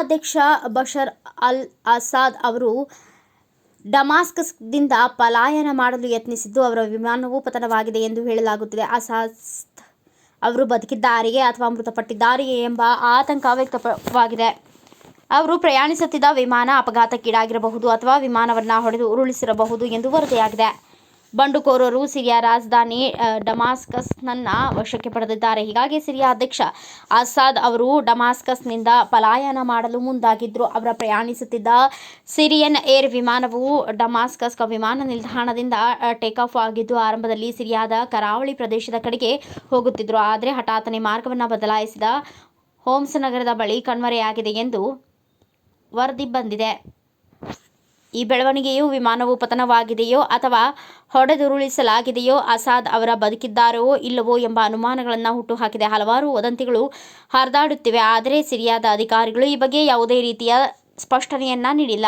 ಅಧ್ಯಕ್ಷ ಬಷರ್ ಅಲ್ ಅಸಾದ್ ಅವರು ಡಮಾಸ್ಕಸ್ದಿಂದ ಪಲಾಯನ ಮಾಡಲು ಯತ್ನಿಸಿದ್ದು, ಅವರ ವಿಮಾನವು ಪತನವಾಗಿದೆ ಎಂದು ಹೇಳಲಾಗುತ್ತಿದೆ. ಅಸಾದ್ ಅವರು ಬದುಕಿದ್ದಾರೆಯೇ ಅಥವಾ ಮೃತಪಟ್ಟಿದ್ದಾರೆಯೇ ಎಂಬ ಆತಂಕ ವ್ಯಕ್ತವಾಗಿದೆ. ಅವರು ಪ್ರಯಾಣಿಸುತ್ತಿದ್ದ ವಿಮಾನ ಅಪಘಾತಕ್ಕೀಡಾಗಿರಬಹುದು ಅಥವಾ ವಿಮಾನವನ್ನು ಹೊಡೆದು ಉರುಳಿಸಿರಬಹುದು ಎಂದು ವರದಿಯಾಗಿದೆ. ಬಂಡುಕೋರರು ಸಿರಿಯಾ ರಾಜಧಾನಿ ಡಮಾಸ್ಕಸ್ನನ್ನ ವಶಕ್ಕೆ ಪಡೆದಿದ್ದಾರೆ. ಹೀಗಾಗಿ ಸಿರಿಯಾ ಅಧ್ಯಕ್ಷ ಅಸಾದ್ ಅವರು ಡಮಾಸ್ಕಸ್ನಿಂದ ಪಲಾಯನ ಮಾಡಲು ಮುಂದಾಗಿದ್ದರು ಅವರ ಪ್ರಯಾಣಿಸುತ್ತಿದ್ದ ಸಿರಿಯನ್ ಏರ್ ವಿಮಾನವು ಡಮಾಸ್ಕಸ್ ವಿಮಾನ ನಿಲ್ದಾಣದಿಂದ ಟೇಕ್ ಆಫ್ ಆಗಿದ್ದು ಆರಂಭದಲ್ಲಿ ಸಿರಿಯಾದ ಕರಾವಳಿ ಪ್ರದೇಶದ ಕಡೆಗೆ ಹೋಗುತ್ತಿದ್ದರು ಆದರೆ ಹಠಾತ್ತನೆ ಮಾರ್ಗವನ್ನು ಬದಲಾಯಿಸಿದ ಹೋಮ್ಸ್ ನಗರದ ಬಳಿ ಕಣ್ಮರೆಯಾಗಿದೆ ಎಂದು ವರದಿ ಬಂದಿದೆ. ಈ ಬೆಳವಣಿಗೆಯು ವಿಮಾನವು ಪತನವಾಗಿದೆಯೋ ಅಥವಾ ಹೊಡೆದುರುಳಿಸಲಾಗಿದೆಯೋ ಅಸಾದ್ ಅವರ ಬದುಕಿದ್ದಾರೋ ಇಲ್ಲವೋ ಎಂಬ ಅನುಮಾನಗಳನ್ನು ಹುಟ್ಟುಹಾಕಿದೆ ಹಲವಾರು ವದಂತಿಗಳು ಹರಿದಾಡುತ್ತಿವೆ. ಆದರೆ ಸಿರಿಯಾದ ಅಧಿಕಾರಿಗಳು ಈ ಬಗ್ಗೆ ಯಾವುದೇ ರೀತಿಯ ಸ್ಪಷ್ಟನೆಯನ್ನ ನೀಡಿಲ್ಲ.